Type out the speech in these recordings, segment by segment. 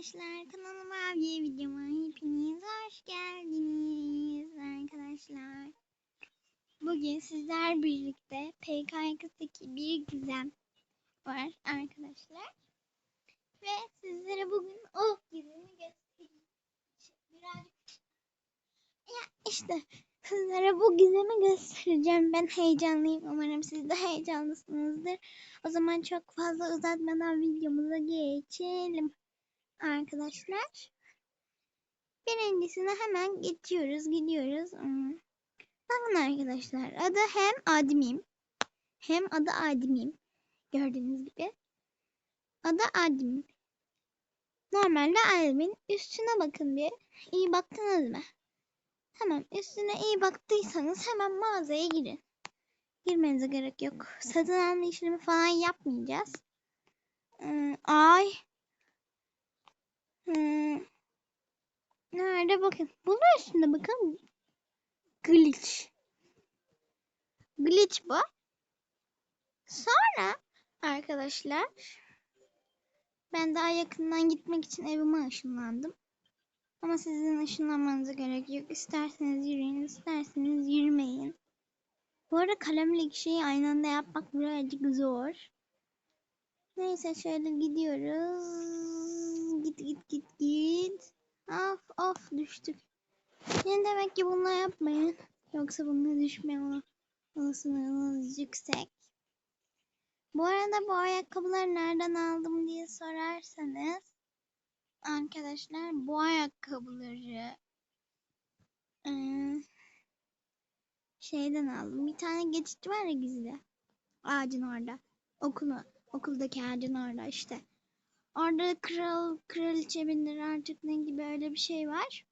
arkadaşlar kanalıma bir videoma hepiniz hoş geldiniz arkadaşlar. Bugün sizler birlikte PKK'daki bir gizem var arkadaşlar. Ve sizlere bugün o gizemi göstereceğim. Birazcık ya işte sizlere bu gizemi göstereceğim. Ben heyecanlıyım. Umarım siz de heyecanlısınızdır. O zaman çok fazla uzatmadan videomuza geçelim arkadaşlar. Birincisine hemen geçiyoruz, gidiyoruz. Hmm. Bakın arkadaşlar, adı hem admim, hem adı admim. Gördüğünüz gibi. Adı admin. Normalde admin. Üstüne bakın bir. İyi baktınız mı? Tamam, üstüne iyi baktıysanız hemen mağazaya girin. Girmenize gerek yok. Satın alma işlemi falan yapmayacağız. Ee, ay Hmm. Nerede bakın. Bunun üstünde bakın. Glitch. Glitch bu. Sonra arkadaşlar ben daha yakından gitmek için evime ışınlandım. Ama sizin ışınlanmanıza gerek yok. İsterseniz yürüyün, isterseniz yürümeyin. Bu arada kalemle iki şeyi aynı anda yapmak birazcık zor. Neyse şöyle gidiyoruz. Git git git git. Of of düştük. Ne demek ki bununla yapmayın. Yoksa bununla düşme olasılığınız yüksek. Bu arada bu ayakkabıları nereden aldım diye sorarsanız arkadaşlar bu ayakkabıları şeyden aldım. Bir tane geçit var ya gizli. Ağacın orada. Okunu. Okuldaki ağacın orada işte. Orada kral, kraliçe bindir artık ne gibi öyle bir şey var.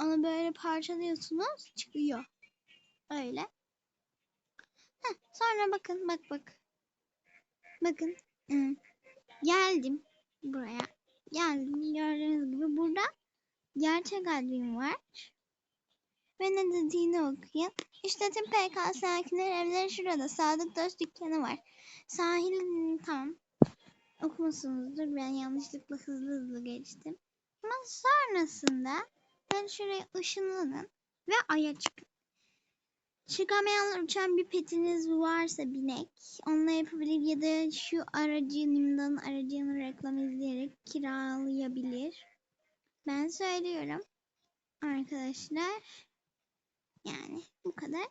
Onu böyle parçalıyorsunuz çıkıyor. Öyle. Heh, sonra bakın bak bak. Bakın. Hı. Geldim buraya. Geldim gördüğünüz gibi burada gerçek admin var. Ve ne dediğini okuyun. İşte tüm PK sakinler evleri şurada. Sadık Dost dükkanı var. Sahil tam okumuşsunuzdur. Ben yanlışlıkla hızlı hızlı geçtim. Ama sonrasında ben şuraya ışınlanın ve aya çıkın. Çıkamayan uçan bir petiniz varsa binek onunla yapabilir ya da şu aracınımdan aracını reklam izleyerek kiralayabilir. Ben söylüyorum arkadaşlar. Yani bu kadar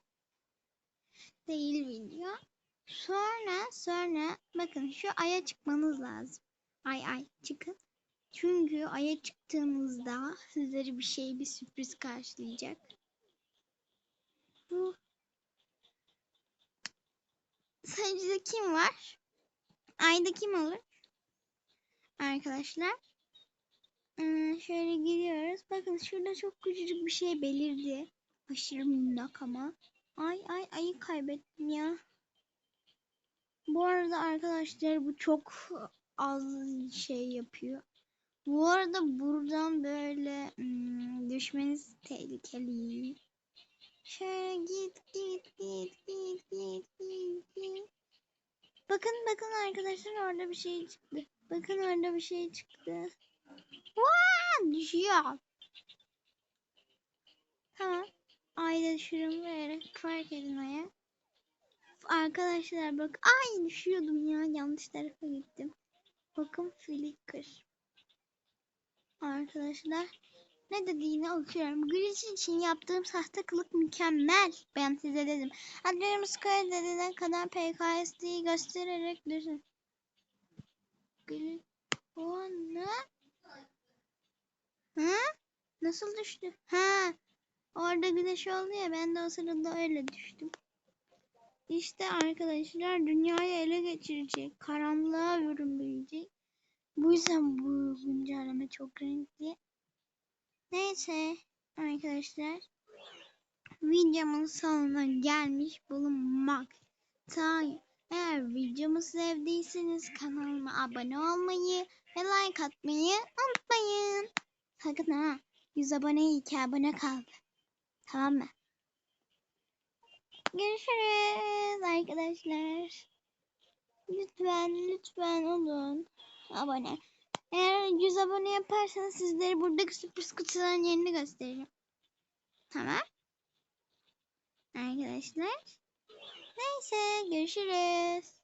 değil video. Sonra sonra bakın şu aya çıkmanız lazım. Ay ay çıkın. Çünkü aya çıktığınızda sizleri bir şey bir sürpriz karşılayacak. Bu Sayıcıda kim var? Ayda kim olur? Arkadaşlar. Ee, şöyle giriyoruz. Bakın şurada çok küçücük bir şey belirdi. Aşırı minnak ama. Ay ay ayı kaybettim ya. Bu arada arkadaşlar bu çok az şey yapıyor. Bu arada buradan böyle hmm, düşmeniz tehlikeli. Şöyle git git git git git git git. Bakın bakın arkadaşlar orada bir şey çıktı. Bakın orada bir şey çıktı. Vaa düşüyor. Tamam. Ayda düşürüm vererek fark edin aya. Arkadaşlar bak ay düşüyordum ya yanlış tarafa gittim. Bakın flicker. Arkadaşlar ne dediğini okuyorum. Glitch için yaptığım sahte kılık mükemmel. Ben size dedim. Adlarımı Square dediğine kadar PKSD'yi göstererek düşün. Glitch. O ne? Ha? Nasıl düştü? Ha? Orada güneş oldu ya ben de o sırada öyle düştüm. İşte arkadaşlar dünyayı ele geçirecek. Karanlığa bürünmeyecek. Bu yüzden bu güncelleme çok renkli. Neyse arkadaşlar. Videomun sonuna gelmiş bulunmaktayım. Eğer videomu sevdiyseniz kanalıma abone olmayı ve like atmayı unutmayın. Sakın ha 100 abone 2 abone kaldı. Tamam mı? Görüşürüz arkadaşlar. Lütfen lütfen olun abone. Eğer 100 abone yaparsanız sizlere buradaki sürpriz kutuların yerini göstereceğim. Tamam. Arkadaşlar. Neyse görüşürüz.